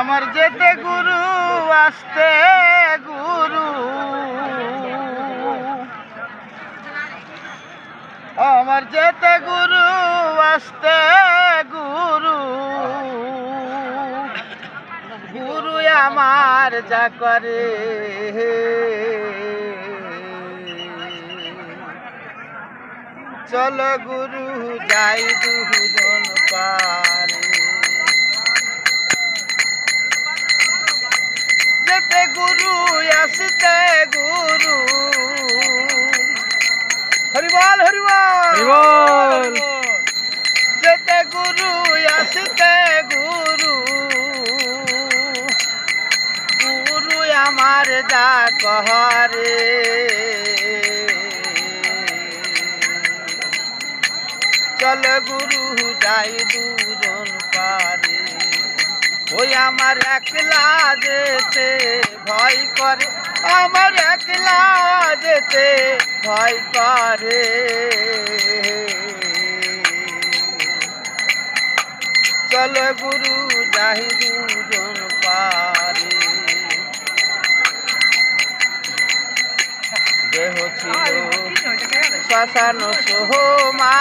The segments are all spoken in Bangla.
আমার যেতে গুরু আসতে গুরু। আমার যেতে গুরু আসতে গুরু। গুরু আমার যা করে। চলো গুরু যাই দুজন পারে। যেতে গুরু আসতে গুরু। হরিবল হরিবল। যেতে গুরু আসতে গুরু। গুরু আমার যা কহরে। চল গুরু যাই দুজন পারে। ওই আমার একলা যেতে ভয় করে, আমার একলা যেতে ভয় করে। চল গুরু যাই দুজন পারে। দেহ ছিল শ্মশান সোহমা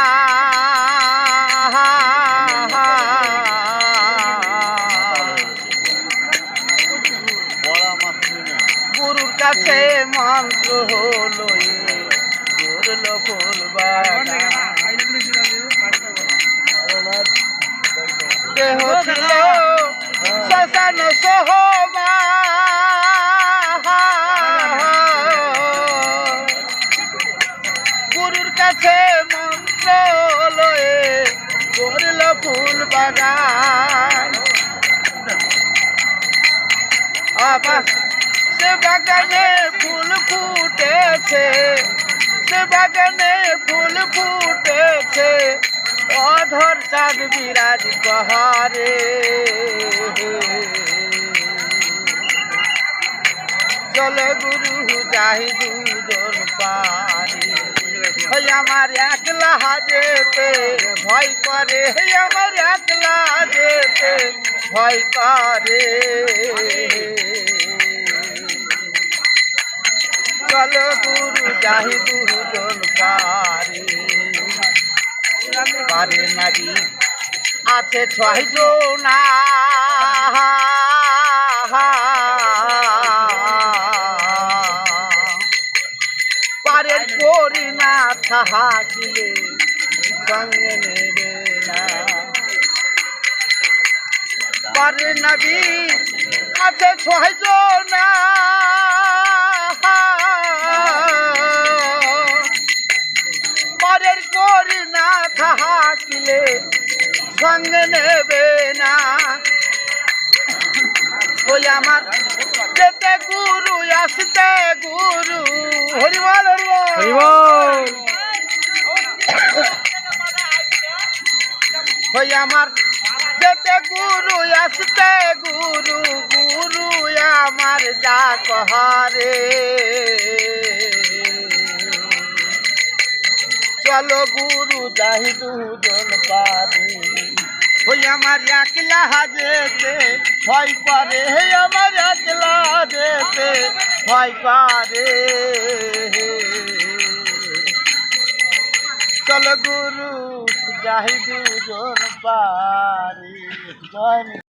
গুরুর কাছে মন্ত্র হলো গুরল ফুলবাগান দেহ ছিল সোহমা বাগান। আবার সে বাগানে ফুল ফুটেছে, সে বাগানে ফুল ফুটেছে, অধর চাঁদ বিরাজ কহারে চল গুরু, যাই দুজন পারে। ওই আমার একলা যেতে, ভয় করে এই আমার একলা যেতে, ভয় করে। চল গুরু যাই দুজন পারে। পারে নাকি আছে ছয় জনা না সঙ্গে নেবে না। পারে নাবি আছে ছয় জনা পরের করি না থাকিলে সঙ্গে নেবে না। ওই আমার যেতে গুরু, আসতে গুরু। হরিবল। হরিবল। ওই আমার। যেতে গুরু আসতে, গুরু গুরু আমার যা কহারে চলো গুরু যাই দুজন পারে। ওই আমার একলা যেতে, ভয় করে। হে আমার একলা যেতে, ভয় করে। চলো গুরু যাই দুজন পারি জয়